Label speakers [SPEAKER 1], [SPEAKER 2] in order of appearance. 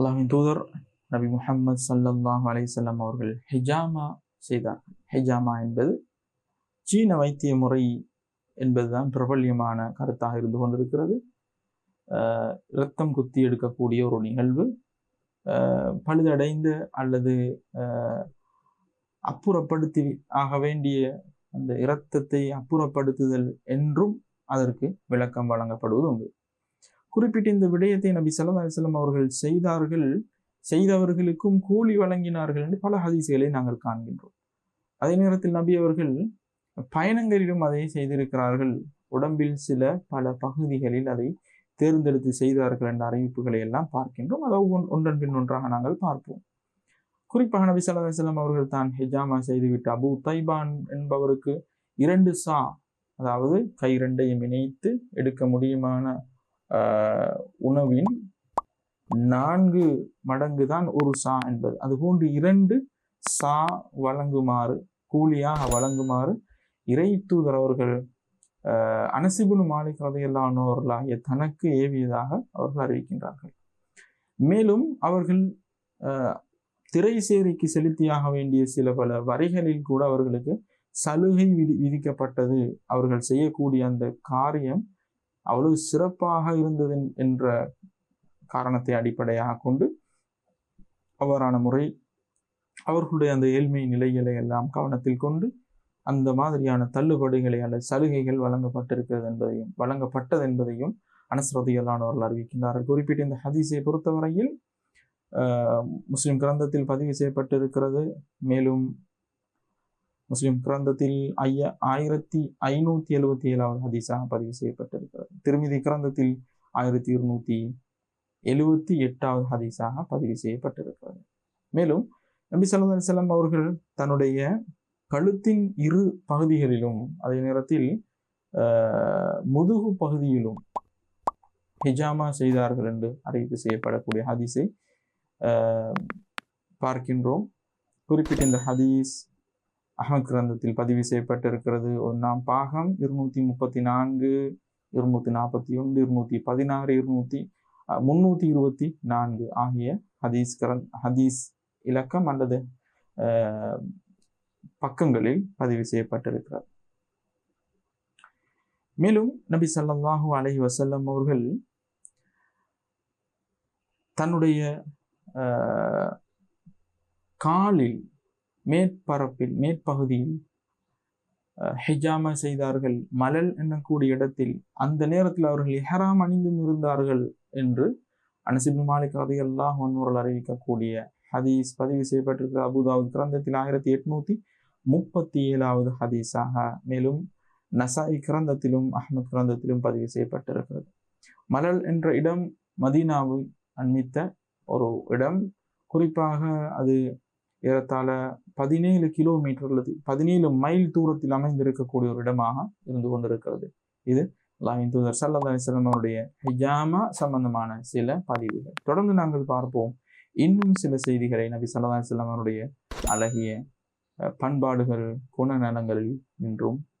[SPEAKER 1] அல்லாஹின் தூதர் நபி முஹம்மது ஸல்லல்லாஹு அலைஹி அவர்கள் ஹிஜாமா செய்தார்கள் ஹிஜாமா என்பது சீன வைத்திய முறை என்பதுதான் பிரபல்யமான கருத்தாக இருந்து கொண்டிருக்கிறது. இரத்தம் குத்தி எடுக்கக்கூடிய ஒரு நிகழ்வு. பழுதடைந்த அல்லது அப்புறப்படுத்தி ஆக வேண்டிய அந்த இரத்தத்தை அப்புறப்படுத்துதல் என்றும் அதற்கு விளக்கம் வழங்கப்படுவது உண்டு. குறிப்பிட்ட இந்த விடயத்தை நபி சல்லா அலிஸ்லாம் அவர்கள் செய்தார்கள் செய்தவர்களுக்கும் கூலி வழங்கினார்கள் என்று பல ஹதீசுகளை நாங்கள் காண்கின்றோம். அதே நேரத்தில் நபி அவர்கள் பயணங்களிலும் அதை செய்திருக்கிறார்கள். உடம்பில் சில பல பகுதிகளில் அதை தேர்ந்தெடுத்து செய்தார்கள் என்ற அறிவிப்புகளை எல்லாம் பார்க்கின்றோம். அதை ஒன்- ஒன்றன் பின் ஒன்றாக நாங்கள் பார்ப்போம். குறிப்பாக நபி சல்லா அலைஹி அவர்கள் தான் ஹெஜாமா செய்துவிட்டு அபு தைபான் என்பவருக்கு இரண்டு சா அதாவது கை இரண்டையும் இணைத்து எடுக்க முடியுமான உணவின் நான்கு மடங்கு தான் ஒரு சா என்பது. அதுபோன்று இரண்டு சா வழங்குமாறு கூலியாக வழங்குமாறு இறை தூதர் அவர்கள் ஆஹ், மாலிக் ரதையல்லானோர்களாகிய தனக்கு ஏவியதாக அவர்கள் அறிவிக்கின்றார்கள். மேலும் அவர்கள் ஆஹ், திரை சேரிக்கு செலுத்தியாக வேண்டிய சில பல வரிகளில் கூட அவர்களுக்கு சலுகை விதி விதிக்கப்பட்டது. அவர்கள் செய்யக்கூடிய அந்த காரியம் அவ்வளவு சிறப்பாக இருந்தது என்ற காரணத்தை அடிப்படையாக கொண்டு அவ்வாறான முறை அவர்களுடைய அந்த ஏழ்மை நிலைகளை எல்லாம் கவனத்தில் கொண்டு அந்த மாதிரியான தள்ளுபடிகளை அல்லது சலுகைகள் வழங்கப்பட்டிருக்கிறது என்பதையும் வழங்கப்பட்டது என்பதையும் அனஸ்ரதியல்லானவர்கள் அறிவிக்கின்றார்கள். குறிப்பிட்ட இந்த ஹதீஸை பொறுத்தவரையில் முஸ்லிம் கிரந்தத்தில் பதிவு செய்யப்பட்டிருக்கிறது. மேலும் முஸ்லிம் கிரந்தத்தில் ஐய ஆயிரத்தி ஐநூத்தி எழுபத்தி ஏழாவது ஹதீஸாக பதிவு செய்யப்பட்டிருக்கிறது. திருமிதி கிரந்தத்தில் ஆயிரத்தி இருநூத்தி எழுபத்தி எட்டாவது ஹதீஸாக பதிவு செய்யப்பட்டிருக்கிறது. மேலும் நபி ஸல்லல்லாஹு அலைஹி அவர்கள் தன்னுடைய கழுத்தின் இரு பகுதிகளிலும் அதே நேரத்தில் முதுகு பகுதியிலும் ஹிஜாமா செய்தார்கள் என்று அறிவிப்பு செய்யப்படக்கூடிய ஹதீஸை பார்க்கின்றோம். குறிப்பிட்ட இந்த ஹதீஸ் அஹமத் கிரந்தத்தில் பதிவு செய்யப்பட்டிருக்கிறது. ஒன்றாம் பாகம் இருநூற்றி முப்பத்தி நான்கு இருநூத்தி நாற்பத்தி ஒன்று இருநூற்றி பதினாறு இருநூற்றி முந்நூற்றி இருபத்தி நான்கு ஆகிய ஹதீஸ் கிரந் ஹதீஸ் இலக்கம் அல்லது பக்கங்களில் பதிவு செய்யப்பட்டிருக்கிறது. மேலும் நபி ஸல்லல்லாஹு அலஹி வசல்லம் அவர்கள் தன்னுடைய காலில் மேற்பரப்பில் மேற்பகுதியில் அஹ், ஹிஜாமா செய்தார்கள். மலல் என்னக்கூடிய இடத்தில் அந்த நேரத்தில் அவர்கள் இஹராம் அணிந்தும் இருந்தார்கள் என்று அனசிபு மாலிக் ரதியல்லாஹ் ஒன்வர்கள் அறிவிக்கக்கூடிய ஹதீஸ் பதிவு செய்யப்பட்டிருக்கிற அபுதாவுத் கிரந்தத்தில் ஆயிரத்தி எட்நூத்தி முப்பத்தி ஏழாவது ஹதீஸாக. மேலும் நசாய் கிரந்தத்திலும் அஹ்மத் கிரந்தத்திலும் பதிவு செய்யப்பட்டிருக்கிறது. மலல் என்ற இடம் மதீனாவை அண்மித்த ஒரு இடம். குறிப்பாக அது ஏறத்தாழ பதினேழு கிலோமீட்டர் அல்லது பதினேழு மைல் தூரத்தில் அமைந்திருக்கக்கூடிய ஒரு இடமாக இருந்து கொண்டிருக்கிறது. இது லாயின் தூதர் சல்லா அலிஸ்லாம் அவருடைய ஹிஜாமா சம்பந்தமான சில பதிவுகள். தொடர்ந்து நாங்கள் பார்ப்போம். இன்னும் சில செய்திகளை நபி சல்லா அலிஸ்லாம் அவருடைய அழகிய பண்பாடுகள் குணநலங்களில் நின்றும்